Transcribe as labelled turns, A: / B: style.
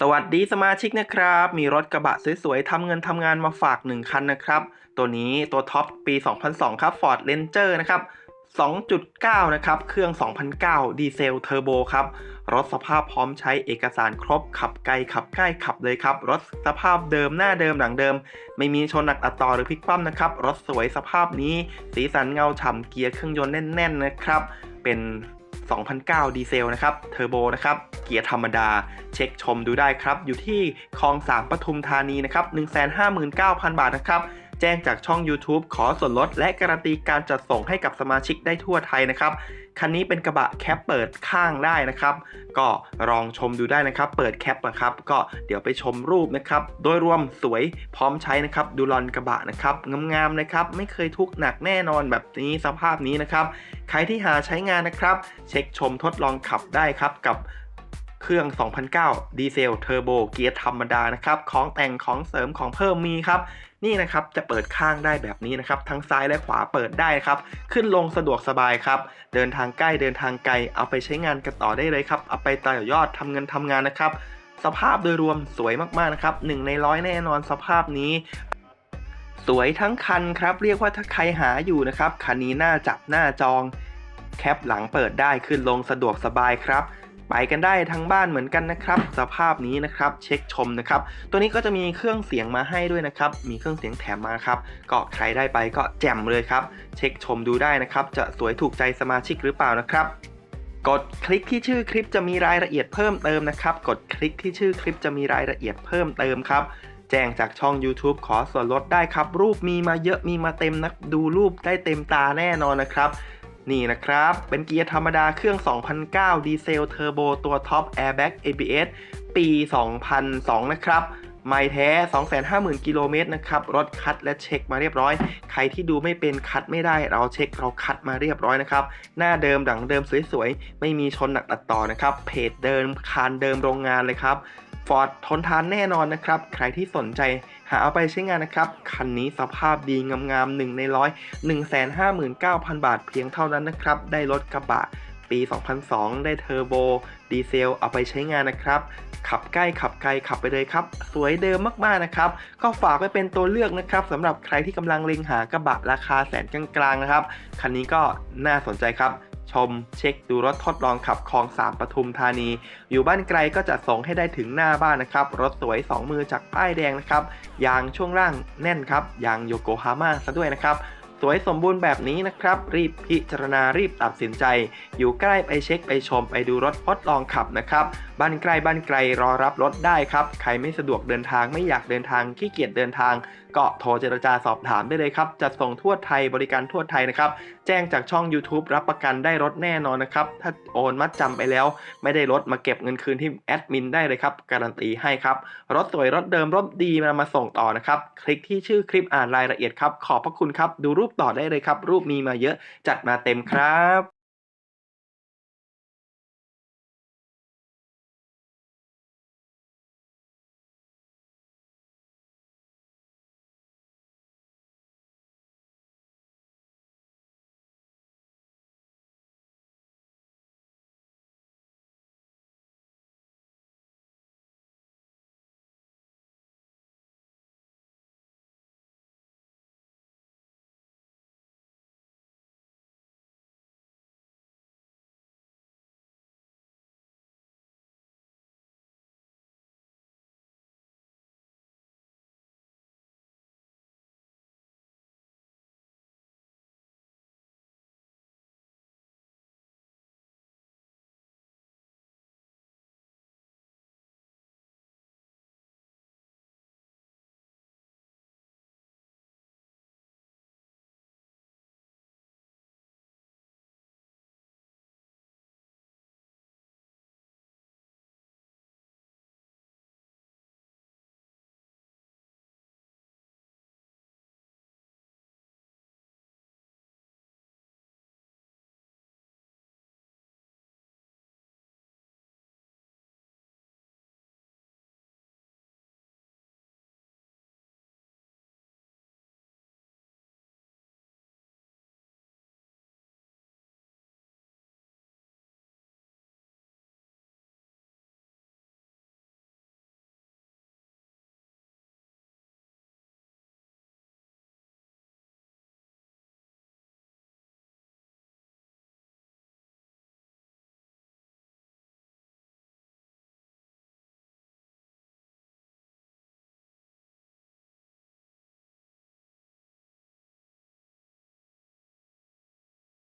A: สวัสดีสมาชิกนะครับ มีรถกระบะสวยๆทำเงินทำงานมาฝาก 1 คันนะครับ ตัวนี้ตัวท็อปปี 2002 ครับ Ford Ranger นะครับ 2.9 นะครับ เครื่อง 2009 ดีเซลเทอร์โบครับ รถสภาพพร้อมใช้เอกสารครบ ขับไกลขับใกล้ขับเลยครับ รถสภาพเดิมหน้าเดิมหลังเดิม ไม่มีชนหนักอัดต่อหรือพลิกคว่ำนะครับ รถสวยสภาพนี้ สีสันเงาฉ่ำเกียร์เครื่องยนต์แน่น ๆ นะครับ เป็น 2009 ดีเซลนะครับ เทอร์โบนะครับ เกียร์ธรรมดา เช็คชมดูได้ครับ อยู่ที่คลอง 3 ปทุมธานีนะครับ 159,000 บาทนะครับ แจ้งจากช่อง YouTube ขอส่วนลดและการันตีการจัดส่งให้กับสมาชิกได้ทั่วไทยนะครับ คันนี้เป็นกระบะแคปเปิดข้างได้นะครับ ก็ลองชมดูได้นะครับ เปิดแคปนะครับ ก็เดี๋ยวไปชมรูปนะครับ โดยรวมสวยพร้อมใช้นะครับ ดูลอนกระบะนะครับงามๆนะครับ ไม่เคยทุกข์หนักแน่นอนแบบนี้สภาพนี้นะครับ ใครที่หาใช้งานนะครับ เช็คชมทดลองขับได้ครับกับ เครื่อง 2009 ดีเซลเทอร์โบเกียร์ธรรมดานะครับของแต่งของเสริมของเพิ่มมีครับ นี่นะครับจะเปิดข้างได้แบบนี้นะครับ ทั้งซ้ายและขวาเปิดได้ครับ ขึ้นลงสะดวกสบายครับ เดินทางใกล้เดินทางไกล เอาไปใช้งานกันต่อได้เลยครับ เอาไปต่อยอดทำเงินทำงานนะครับ สภาพโดยรวมสวยมากๆนะครับหนึ่งในร้อยแน่นอนสภาพนี้สวยทั้งคันครับ เรียกว่าถ้าใครหาอยู่นะครับ คันนี้น่าจับหน้าจอง แคปหลังเปิดได้ขึ้นลงสะดวกสบายครับ ไปกันได้ทั้งบ้านเหมือนกันนะครับ สภาพนี้นะครับเช็คชมนะครับ ตัวนี้ก็จะมีเครื่องเสียงมาให้ด้วยนะครับ มีเครื่องเสียงแถมมาครับ ก็ใครได้ไปก็แจ่มเลยครับ เช็คชมดูได้นะครับ จะสวยถูกใจสมาชิกหรือเปล่านะครับกดคลิกที่ชื่อคลิปจะมีรายละเอียดเพิ่มเติมนะครับ กดคลิกที่ชื่อคลิปจะมีรายละเอียดเพิ่มเติมครับ แจ้งจากช่อง YouTube ขอส่วนลดได้ครับ รูปมีมาเยอะมีมาเต็มนะดูรูปได้เต็มตาแน่นอนนะครับ นี่นะครับ เป็นเกียร์ธรรมดาเครื่อง 2009 ดีเซลเทอร์โบตัวท็อป Airbag ABS ปี 2002 นะครับไม่แท้ 250,000 กิโลเมตรนะครับ รถคัดและเช็คมาเรียบร้อย ใครที่ดูไม่เป็นคัดไม่ได้ เราเช็คเราคัดมาเรียบร้อยนะครับ หน้าเดิมดังเดิมสวยๆ ไม่มีชนหนักตัดต่อนะครับ เพจเดิมคานเดิมโรงงานเลยครับ ฟอร์ดทนทานแน่นอนนะครับ ใครที่สนใจ หาเอาไปใช้งานนะครับ คันนี้สภาพดีงามๆ1ในร้อย159,000 บาทเพียงเท่านั้นนะครับ ได้รถกระบะปี 2002 ได้เทอร์โบ ดีเซล เอาไปใช้งานนะครับ ขับใกล้ขับไกลขับไปเลยครับ สวยเดิมมากๆนะครับ ก็ฝากไว้เป็นตัวเลือกนะครับสำหรับใครที่กำลังเล็งหากระบะราคาแสนกลางๆนะครับ คันนี้ก็น่าสนใจครับ ชมเช็คดูรถทดลองขับคลอง3ปทุมธานี อยู่บ้านไกลก็จะส่งให้ได้ถึงหน้าบ้านนะครับ รถสวย 2 มือจากป้ายแดงนะครับ ยางช่วงล่างแน่นครับ ยางโยโกฮาม่าซะด้วยนะครับสวยสมบูรณ์แบบนี้นะครับ รีบพิจารณารีบตัดสินใจ อยู่ใกล้ไปเช็คไปชมไปดูรถทดลองขับนะครับบ้านใกล้บ้านไกลรอรับรถได้ครับ ใครไม่สะดวกเดินทางไม่อยากเดินทางขี้เกียจเดินทาง ก็โทรเจรจาสอบถามได้เลยครับจัดส่งทั่วไทยบริการทั่วไทยนะครับ แจ้งจากช่อง YouTube รับประกันได้รถแน่นอนนะครับ ถ้าโอนมัดจำไปแล้ว ไม่ได้รถมาเก็บเงินคืนที่แอดมินได้เลยครับ การันตีให้ครับ รถสวยรถเดิมรถดีมามาส่งต่อนะครับ คลิกที่ชื่อคลิปอ่านรายละเอียดครับ ขอบพระคุณครับ ดูรูปต่อได้เลยครับ รูปมีมาเยอะจัดมาเต็มครับ